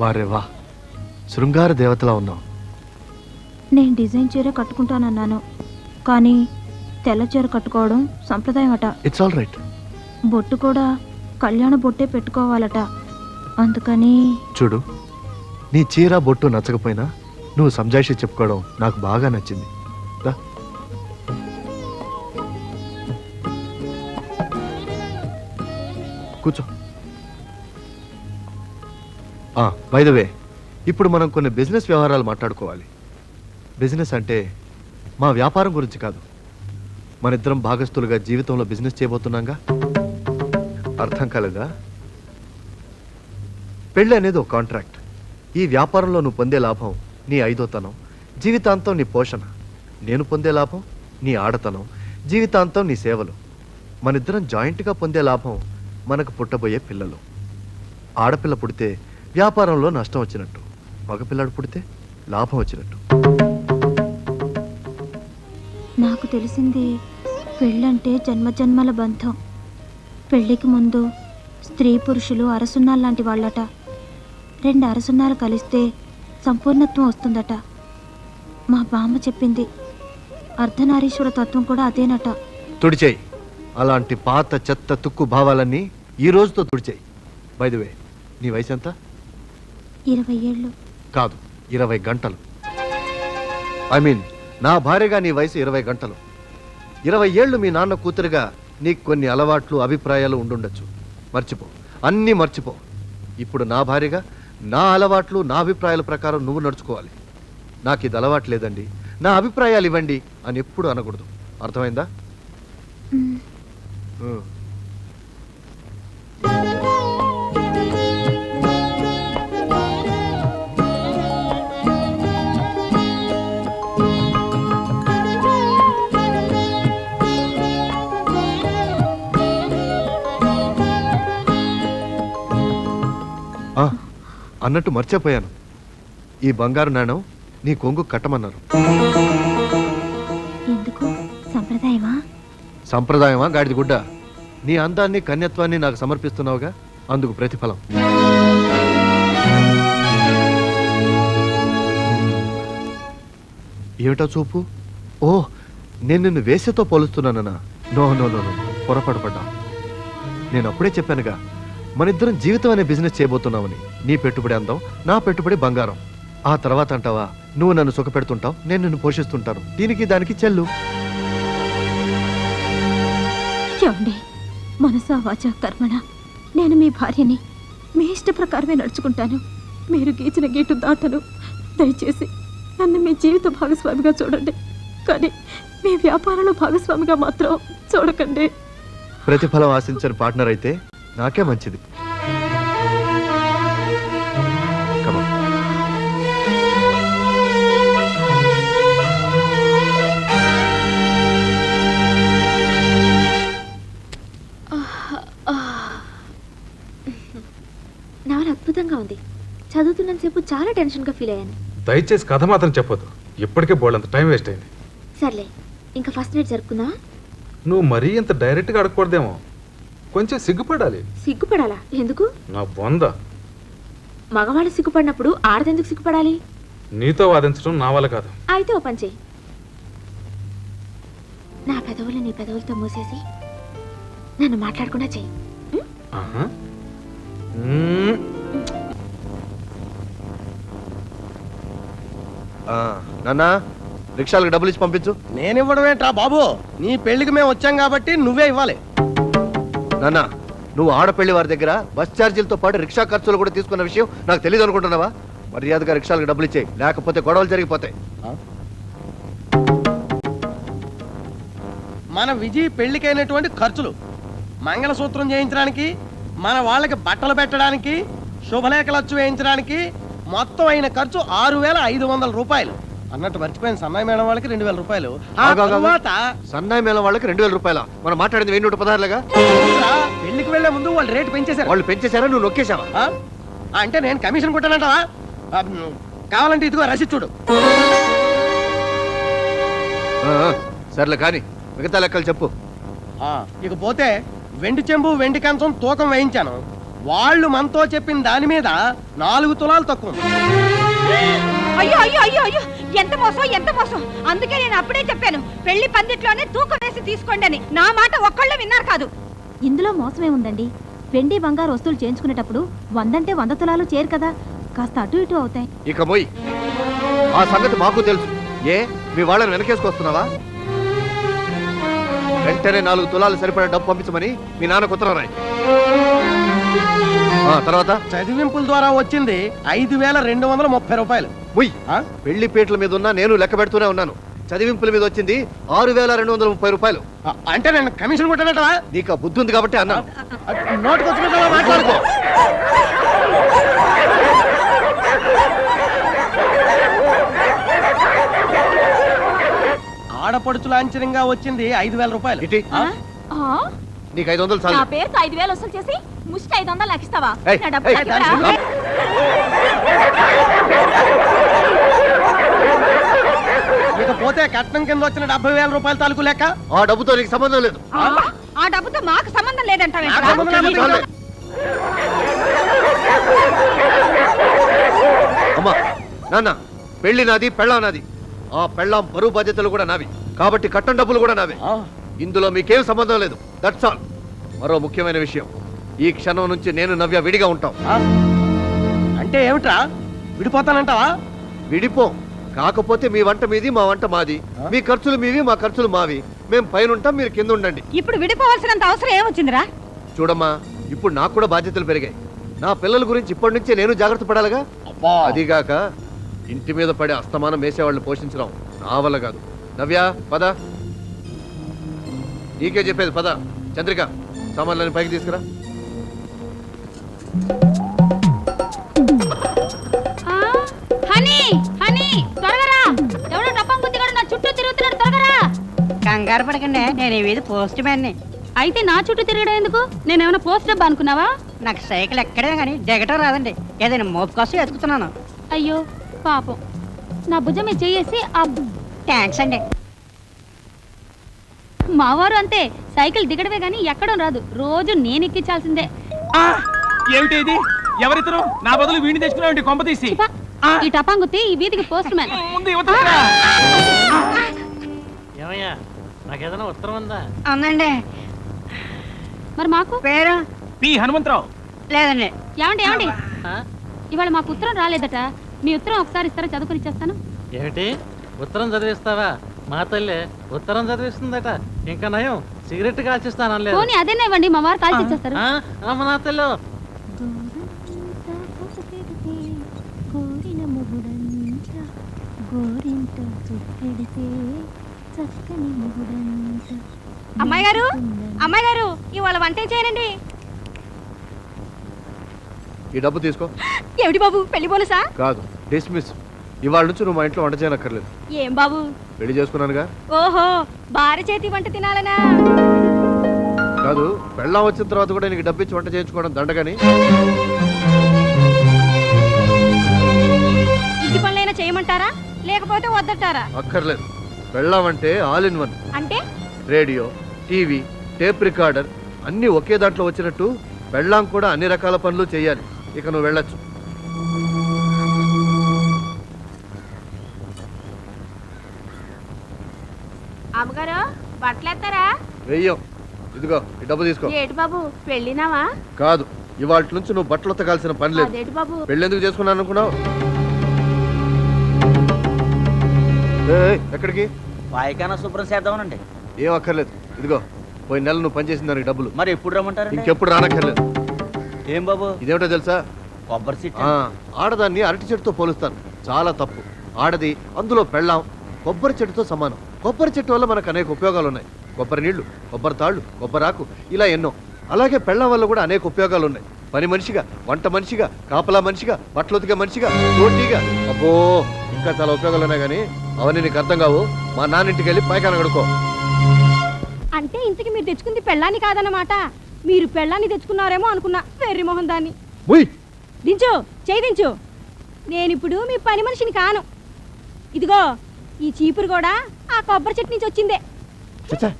వారే వా. శృంగార దేవతలా ఉన్నావు. నేను డిజైన్ చీర కట్టుకుంటానన్నాను. కానీ తెల్ల చీర కట్టుకోవడం సంప్రదాయం అట ఇట్స్ ఆల్ రైట్ బొట్టు కూడా కళ్యాణ బొట్టే పెట్టుకోవాలట. అందుకని చూడు నీ చీర బొట్టు నచ్చకపోయినా నువ్వు సంజాయిషి చెప్పుకోవడం నాకు బాగా నచ్చింది. రా. కూర్చో. వే ఇప్పుడు మనం కొన్ని బిజినెస్ వ్యవహారాలు మాట్లాడుకోవాలి. బిజినెస్ అంటే మా వ్యాపారం గురించి కాదు. మన ఇద్దరం భాగస్తులుగా జీవితంలో బిజినెస్ చేయబోతున్నాగా? అర్థం కాలేదా? పెళ్ళి అనేది ఒక కాంట్రాక్ట్ ఈ వ్యాపారంలో నువ్వు పొందే లాభం నీ ఐదోతనం జీవితాంతం నీ పోషణ. నేను పొందే లాభం నీ ఆడతనం జీవితాంతం నీ సేవలు. మనిద్దరం జాయింట్గా పొందే లాభం మనకు పుట్టబోయే పిల్లలు. ఆడపిల్ల పుడితే వ్యాపారంలో నష్టం వచ్చినట్టు. మగపిల్లాడు పుడితే లాభం వచ్చినట్టు. నాకు తెలిసింది పెళ్ళంటే జన్మజన్మల బంధం. పెళ్ళికి ముందు స్త్రీ పురుషులు అరసున్నాలు లాంటి వాళ్ళట. రెండు అరసున్నాలు కలిస్తే సంపూర్ణత్వం వస్తుందట. మా బామ్మ చెప్పింది అర్ధనారీశ్వర తత్వం కూడా అదేనట. తుడిచేయి. అలాంటి పాత చెత్త తుక్కు భావాలన్నీ ఈ రోజుతో తుడిచేయి. వే నీ వయసు ఎంత? ఇరవై ఏళ్ళు. కాదు ఇరవై గంటలు. ఐ మీన్ నా భార్యగా నీ వయసు ఇరవై గంటలు. ఇరవై ఏళ్ళు మీ నాన్న కూతురుగా నీకు కొన్ని అలవాట్లు అభిప్రాయాలు ఉండుండొచ్చు. మర్చిపో అన్నీ మర్చిపో. ఇప్పుడు నా భార్యగా నా అలవాట్లు నా అభిప్రాయాల ప్రకారం నువ్వు నడుచుకోవాలి. నాకు ఇది అలవాటు లేదండి. నా అభిప్రాయాలు ఇవ్వండి అని ఎప్పుడు అనకూడదు. అర్థమైందా? అన్నట్టు మర్చిపోయాను. ఈ బంగారు నాణం నీ కొంగు కట్టమన్నారు. ఎందుకు? సంప్రదాయమా? సంప్రదాయమా గాడిద గుడ్డ? నీ అందాన్ని కన్యత్వాన్ని నాకు సమర్పిస్తున్నావుగా? అందుకు ప్రతిఫలం. ఏమిటా చూపు? ఓ నేను నిన్ను వేసేతో పోలుస్తున్నానన్నా. No no no no. పొరపాటు పడ్డా నేను అప్పుడే చెప్పానుగా మనిద్దరం జీవితం అనే బిజినెస్ చేయబోతున్నామని. నీ పెట్టుబడి అందం నా పెట్టుబడి బంగారం. ఆ తర్వాత అంటావా నువ్వు నన్ను సుఖపెడుతుంటావు నేను నిన్ను పోషిస్తుంటాను. దీనికి దానికి చెల్లు. మనసా వాచా కర్మణ. నేను మీ భార్యని మీ ఇష్ట ప్రకారమే నడుచుకుంటాను. మీరు గీచిన గీటు దాటను దయచేసి నన్ను మీ జీవిత భాగస్వామిగా చూడండి. కానీ మీ వ్యాపారంలో భాగస్వామిగా మాత్రం చూడకండి. ప్రతిఫలం ఆశించని పార్ట్నర్ అయితే నాకే మంచిది. నవల అద్భుతంగా ఉంది. చదువుతున్నంతసేపు చాలా టెన్షన్గా ఫీల్ అయ్యాను. దయచేసి కథ మాత్రం చెప్పొద్దు. ఇప్పటికే బోల్డంత టైం వేస్ట్ అయింది. సర్లే ఇంకా ఫస్ట్ నైట్ జరుపుకుందామా? నువ్వు మరీ ఇంత డైరెక్ట్గా అడగకూడదేమో. కొంచెం సిగ్గుపడాలి. సిగ్గుపడాలా? ఎందుకు? నా బొంద. మగవాళ్ళు సిగ్గుపడినప్పుడు ఆడదెందుకు సిగ్గుపడాలి? నీతో వాదించడం నా వల్ల కాదు. అయితే ఓ పని చెయ్యి నా పెదవులు నీ పెదవులతో మూసేసి నన్ను మాట్లాడకుండా చెయ్యి నాన్నా రిక్షాలకు డబ్బులు ఇచ్చి పంపించు. నేను ఇవ్వడం ఏంట్రా బాబు? నీ పెళ్ళికి మేము వచ్చాం కాబట్టి నువ్వే ఇవ్వాలి. నాన్న నువ్వు ఆడపల్లి వారి దగ్గర బస్ ఛార్జీలతో పాటు రిక్షా ఖర్చులు కూడా తీసుకున్న విషయం నాకు తెలియదు అనుకుంటున్నావా? మర్యాదగా రిక్షాలకు డబ్బులు ఇచ్చే లేకపోతే గొడవలు జరిగిపోతాయి. మన విజయ్ పెళ్ళికైనటువంటి ఖర్చులు. మంగళసూత్రం చేయించడానికి మన వాళ్ళకి బట్టలు పెట్టడానికి శుభలేఖలచ్చు వేయించడానికి మొత్తం అయిన ఖర్చు ఆరు వేల ఐదు వందల రూపాయలు. అన్నట్టు మర్చిపోయింది సన్నాయి మేడం వాళ్ళకి రెండు వేల రూపాయలు. ఆ ఆగు, ఆగు, ఆగు. తర్వాత సన్నాయి మేళం వాళ్ళకి రెండు వేల రూపాయల? మనం మాట్లాడింది వెయ్యి నూట పదహారులుగా? పెళ్ళికి వెళ్ళే ముందు వాళ్ళు రేటు పెంచేశారు. వాళ్ళు పెంచేశారా? నువ్వు నొక్కేశావా? ఆ? ఆ, అంటే నేను కమిషన్ కొట్టానంటావా? ఆ, కావాలంటే ఇదిగో రసీదు చూడు. ఆ, ఆ, సర్లే కానీ మిగతా లెక్కలు చెప్పు. ఆ, ఇక పోతే వెండి చెంబు వెండి కంచం తూకం వేయించాను. వాళ్ళు మనతో చెప్పిన దాని మీద నాలుగు తులాలు తక్కువ ఉంది. అయ్యో అయ్యో అయ్యో అయ్యో. ఎంత మోసం ఎంత మోసం. అందుకే నేను అప్పుడే చెప్పాను పెళ్ళి పందిట్లోనే తూకం వేసి తీసుకోండి అని. నా మాట ఒక్కళ్ళే విన్నారు కాదు. ఇందులో మోసమే ఉందండి. వెండి బంగారు వస్తువులు చేయించుకునేటప్పుడు వందంటే వంద తులాలు చేరు కదా. కాస్త అటు ఇటు అవుతాయి. ఇక మొయ్ ఆ సంగతి మాకు తెలుసు. ఏ మీ వాళ్ళని వెనకేసుకొస్తున్నావా వెంటనే నాలుగు తులాలు సరిపడే డబ్బు పంపించమని మీ నాన్నకు ఉత్తరం రాయి ఆ, తర్వాత? చదివింపుల ద్వారా వచ్చింది ఐదు వేల రెండు వందల ముప్పై రూపాయలు. ఆ? పెళ్ళి పీటల మీద ఉన్నా నేను లెక్క పెడుతూనే ఉన్నాను. చదివింపుల మీద వచ్చింది ఆరు వేల రెండు వందల ముప్పై రూపాయలు. ఆ, అంటే నేను కమిషన్ కొట్టానటవా నీకు ఆ బుద్ధి ఉంది కాబట్టి అన్నాను వచ్చినట్టుగా మాట్లాడుకో? ఆడపడుచు లాంఛనంగా వచ్చింది ఐదు వేల రూపాయలు. ఇటీ? ఆ? నీకు ఐదు వందలు నా చాలు. పేరుతో ఐదు వేలు వసూలు చేసి ముష్టి ఐదు వందలు నాకు ఇస్తావా ఏయ్, నా డబ్బు ఏయ్, నాకు ఇవ్వరా? దాన్ని- ఇకపోతే కట్నం కింద వచ్చిన డెబ్బై వేల రూపాయల తాలూకు లెక్క? ఆ డబ్బుతో నీకు సంబంధం లేదు. ఆ, ఆ డబ్బుతో మాకు సంబంధం నాకు సంబంధం చాలే. అమ్మా నాన్న పెళ్ళి నాది పెళ్ళాం నాది. ఆ పెళ్ళాం బరువు బాధ్యతలు కూడా నావి. కాబట్టి కట్టం డబ్బులు కూడా నావే. ఇందులో మీకేం సంబంధం లేదు. దట్స్ ఆల్ మరో ముఖ్యమైన విషయం. ఈ క్షణం నుంచి నేను నవ్య విడిగా ఉంటాం? అంటే ఏమిట్రా? విడిపోతానంటావా? విడిపోం. కాకపోతే మీ వంట మీది మా వంట మాది. మీ ఖర్చులు మీవి మా ఖర్చులు మావి. మేం పైన ఉంటాం మీరు కింద ఉండండి ఇప్పుడు విడిపోవాల్సినంత అవసరం ఏమొచ్చిందిరా? చూడమ్మా ఇప్పుడు నాకు కూడా బాధ్యతలు పెరిగాయి. నా పిల్లల గురించి ఇప్పటి నుంచే నేను జాగ్రత్త పడాలిగా? అదిగాక ఇంటి మీద పడే అస్తమానం వేసేవాళ్ళని పోషించడం నా వల్ల కాదు. నవ్య పద. నీకే చెప్పేది పద. చంద్రిక సామాన్లని పైకి తీసుకురా. హనీ హనీ త్వరగా ఎవడో గుద్దిగాడు నా చుట్టూ తిరుగుతున్నాడు త్వరగా కంగారు పడకండి నేను ఇది పోస్ట్ మ్యాన్ని అయితే నా చుట్టూ తిరగడం ఎందుకు? నేనేమైనా పోస్ట్ డబ్బా అనుకున్నావా? నాకు సైకిల్ ఎక్కడే కానీ దిగటం రాదండి. ఏదైనా మోపు కోసం ఎతుకుతున్నాను. అయ్యో పాపం. నా భుజం ఆ థ్యాంక్స్ అండి. మావారు అంతే సైకిల్ దిగడమే గానీ ఎక్కడం రాదు. రోజు నేను ఎక్కించాల్సిందే. ఆ! ఏమిటి ఇది? ఎవరితరు నా బదులు వీణి తెచ్చుకున్నావు కొంప తీసి. ఈ టపాంగుత్తి ఈ వీధికి పోస్ట్ మ్యాన్. ముందు ఏమయ్యా నాకేదైనా ఉత్తరం ఉందా? అవునండి. మరి మాకు? పేరు? పి. హనుమంతరావు. లేదండి. ఏమండి ఏమండి? ఆ? ఇవాళ మాకు ఉత్తరం రాలేదట. మీ ఉత్తరం ఒకసారి ఇస్తారా? చదువుకొని ఇచ్చేస్తాను. ఏమిటి? ఉత్తరం చదివిస్తావా? మా తల్లి ఉత్తరం చదివిస్తుందట. ఇంకా నయం సిగరెట్ కాల్చిస్తానలేదు పోనీ అదేనా ఇవ్వండి మా వారు కాల్చి ఇచ్చేస్తారు అమ్మ నా తల్లి అమ్మాయి గారు అమ్మాయి గారు ఇవాళ వంట చేయనండి ఈ డబ్బు తీసుకో. ఏమిటి బాబు పెళ్ళి బోనసా కాదు డిస్మిస్. ఇవాళ నుంచి నువ్వు మా ఇంట్లో వంట చేయనక్కర్లేదు. ఏం బాబు? పెళ్ళి చేసుకున్నానుగా. ఓహో భార్య చేతి వంట తినాలనా? కాదు పెళ్ళాం వచ్చిన తర్వాత కూడా నీకు డబ్బు ఇచ్చి వంట చేయించుకోవడం దండగని. పనులైనా చేయమంటారా? లేకపోతే వద్దటారా? అక్కర్లేదు. పెళ్ళాం అంటే ఆల్ ఇన్ వన్. అంటే? రేడియో టీవీ టేప్ రికార్డర్ అన్నీ ఒకే దాంట్లో వచ్చినట్టు పెళ్ళాం కూడా అన్ని రకాల పనులు చేయాలి. ఇక నువ్వు వెళ్ళొచ్చు. అమ్మగారు బట్టలేస్తారా వెయ్యం. ఇదిగో ఈ డబ్బు తీసుకో. ఏటి బాబు పెళ్ళినావా కాదు ఇవాళ నుంచి నువ్వు బట్టలు ఉతకాల్సిన పని లేదు. అదేటి బాబు? పెళ్ళెందుకు చేసుకున్నాను అనుకున్నావు ఎక్కడికి? పాయకాన శుభ్రం చేద్దామనండి. ఏం అక్కర్లేదు. ఇదిగో పోయిన నెల నువ్వు పనిచేసిన దానికి డబ్బులు. మరి ఎప్పుడు రమ్మంటారండి? ఇంకెప్పుడు రానక్కర్లేదు. ఏం బాబు? ఇదేమిటో తెలుసా? కొబ్బరి చెట్టు. ఆ, ఆడదాన్ని అరటి చెట్టుతో పోలుస్తాను చాలా తప్పు. ఆడది అందులో పెళ్ళాం కొబ్బరి చెట్టుతో సమానం. కొబ్బరి చెట్టు వల్ల మనకు అనేక ఉపయోగాలు ఉన్నాయి. కొబ్బరి నీళ్ళు కొబ్బరి తాళ్ళు కొబ్బరాకు ఇలా ఎన్నో. అలాగే పెళ్ళాం వల్ల కూడా అనేక ఉపయోగాలు ఉన్నాయి. పని మనిషిగా వంట మనిషిగా కాపలా మనిషిగా బట్టలు ఉతికే మనిషిగా తోటిగా అబ్బో! ఇంకా చాలా ఉపయోగాలు ఉన్నాయి కానీ అవన్నీ నీకు అర్థం కావు. మా నాన్నింటికి వెళ్ళి పైకాన కడుకో అంటే ఇంతకి మీరు తెచ్చుకుంది పెళ్ళాన్ని కాదన్నమాట. మీరు పెళ్ళాన్ని తెచ్చుకున్నారేమో అనుకున్నా వెర్రి మొహం దాన్ని. ఉయ్! దించు చేయి దించు. నేనిప్పుడు మీ పని మనిషిని కాను. ఇదిగో ఈ చీపురు కూడా ఆ కొబ్బరి చెట్టు నుంచి వచ్చిందే. చచ్చా